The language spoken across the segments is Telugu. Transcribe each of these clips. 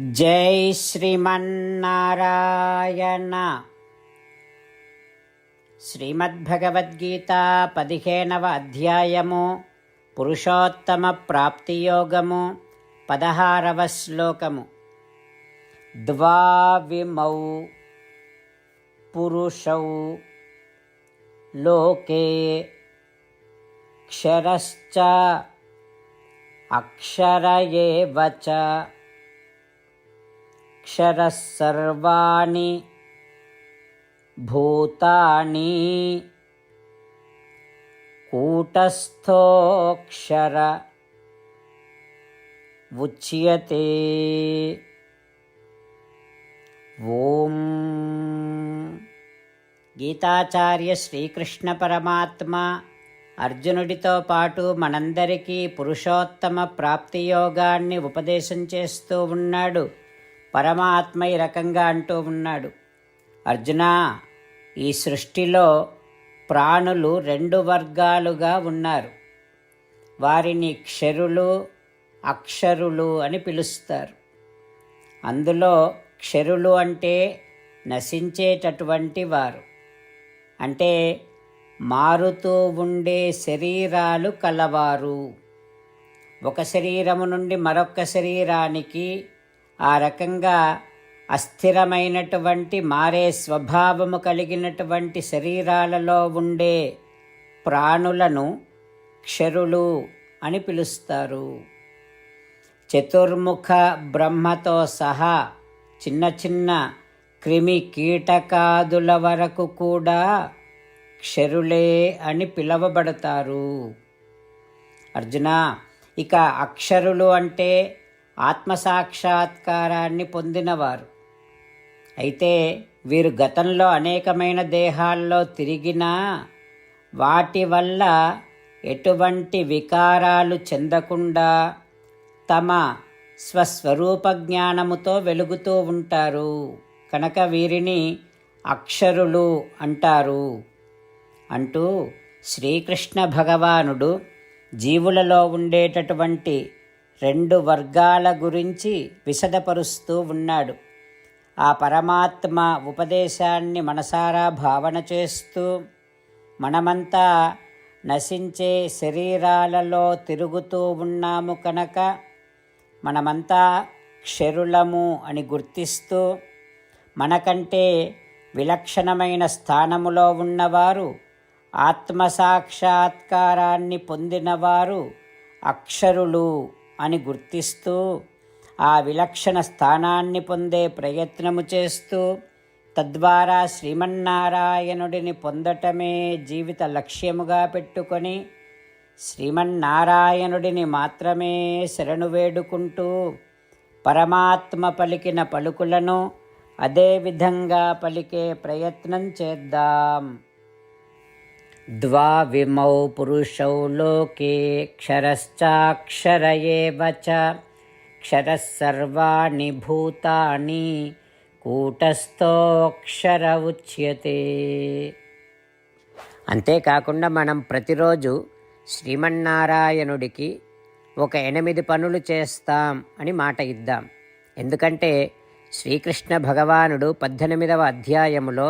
జై శ్రీమన్నారాయణ. శ్రీమద్భగవద్గీత పదిహేనవ అధ్యాయము పురుషోత్తమ ప్రాప్తియోగము పదహారవ శ్లోకము. ద్వావిమౌ పురుషౌ లోకే క్షరశ్చ అక్షర ఏవ చ क्षरः सर्वाणि भूतानि कूटस्थोऽक्षर उच्यते ఓం గీతాచార్య శ్రీకృష్ణ పరమాత్మ అర్జునుడితో పాటు మనందరికీ పురుషోత్తమ ప్రాప్తి యోగాన్ని ఉపదేశం చేస్తూ ఉన్నాడు పరమాత్మ ఈ రకంగా అంటూ ఉన్నాడు. అర్జున ఈ సృష్టిలో ప్రాణులు రెండు వర్గాలుగా ఉన్నారు. వారిని క్షరులు అక్షరులు అని పిలుస్తారు. అందులో క్షరులు అంటే నశించేటటువంటి వారు. అంటే మారుతూ ఉండే శరీరాలు కలవారు. ఒక శరీరము నుండి మరొక శరీరానికి ఆ రకంగా అస్థిరమైనటువంటి మారే స్వభావము కలిగినటువంటి శరీరాలలో ఉండే ప్రాణులను క్షరులు అని పిలుస్తారు. చతుర్ముఖ బ్రహ్మతో సహా చిన్న చిన్న క్రిమి కీటకాదుల వరకు కూడా క్షరులే అని పిలవబడతారు. అర్జున ఇక అక్షరులు అంటే ఆత్మసాక్షాత్కారాన్ని పొందినవారు. అయితే వీరు గతంలో అనేకమైన దేహాల్లో తిరిగినా వాటి వల్ల ఎటువంటి వికారాలు చెందకుండా తమ స్వస్వరూప జ్ఞానముతో వెలుగుతూ ఉంటారు. కనుక వీరిని అక్షరులు అంటారు. అంటూ శ్రీకృష్ణ భగవానుడు జీవులలో ఉండేటటువంటి రెండు వర్గాల గురించి విశదపరుస్తూ ఉన్నాడు. ఆ పరమాత్మ ఉపదేశాన్ని మనసారా భావన చేస్తూ మనమంతా నశించే శరీరాలలో తిరుగుతూ ఉన్నాము కనుక మనమంతా క్షరులము అని గుర్తిస్తూ మనకంటే విలక్షణమైన స్థానములో ఉన్నవారు ఆత్మసాక్షాత్కారాన్ని పొందినవారు అక్షరులు. అని గుర్తిస్తూ ఆ విలక్షణ స్థానాన్ని పొందే ప్రయత్నము చేస్తూ తద్వారా శ్రీమన్నారాయణుడిని పొందటమే జీవిత లక్ష్యముగా పెట్టుకొని శ్రీమన్నారాయణుడిని మాత్రమే శరణు వేడుకుంటూ పరమాత్మ పలికిన పలుకులను అదేవిధంగా పలికే ప్రయత్నం చేద్దాం. द्वाविमौ पुरुषौ लोके क्षरश्चाक्षर एव च क्षरः सर्वाणि भूतानि కూటస్థోక్షర ఉచ్యతే అంతేకాకుండా మనం ప్రతిరోజు శ్రీమన్నారాయణుడికి ఒక ఎనిమిది పనులు చేస్తాం అని మాట ఇద్దాం ఎందుకంటే శ్రీకృష్ణ భగవానుడు పద్దెనిమిదవ అధ్యాయములో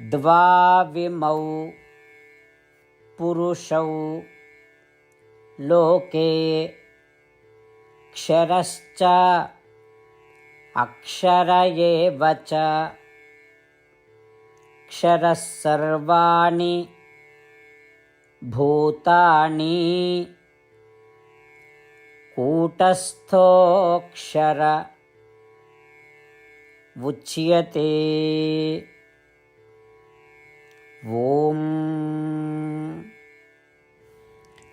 द्वाविमौ पुरुषौ लोके क्षरश्च अक्षर एव च क्षरः सर्वाणि भूतानि कूटस्थोऽक्षर उच्यते। ॐ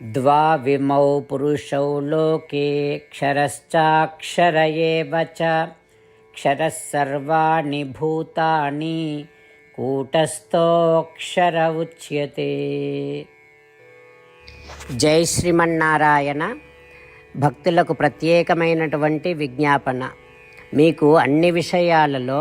द्वाविमौ पुरुषौ लोके क्षरश्चाक्षर एव च क्षरः सर्वाणि भूतानि కూటస్థోక్షర ఉచ్యతే జై శ్రీమన్నారాయణ భక్తులకు ప్రత్యేకమైనటువంటి విజ్ఞాపన మీకు అన్ని విషయాలలో